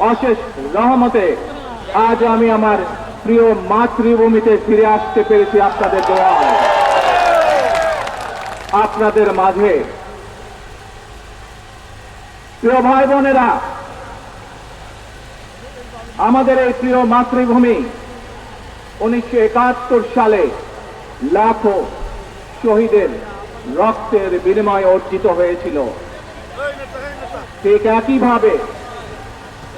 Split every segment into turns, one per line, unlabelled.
অশেষ রহমতে আজ আমি আমার প্রিয় মাতৃভূমিতে ফিরে আসতে পেরেছি আপনাদের দোয়া। আপনাদের মাঝে প্রিয় ভাই বোনেরা, আমাদের এই প্রিয় মাতৃভূমি উনিশশো একাত্তর সালে লাখো শহীদের রক্তের বিনিময়ে অর্জিত হয়েছিল। ঠিক একইভাবে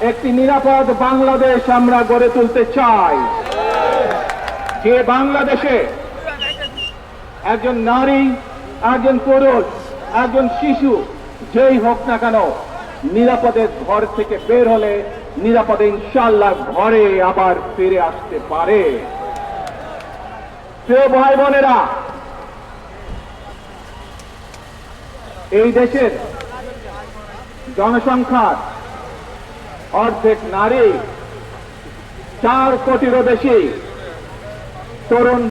একটি নিরাপদ বাংলাদেশ আমরা গড়ে তুলতে চাই। যে বাংলাদেশে একজন নারী, একজন পুরুষ, একজন শিশু, যেই হোক না কেন নিরাপদে ঘর থেকে বের হলে নিরাপদে ইনশাল্লাহ ঘরে আবার ফিরে আসতে পারে। ভাই বোনেরা এই দেশের জনসংখ্যার অর্ধেক নারী চার কোটিরও বেশি তরুণ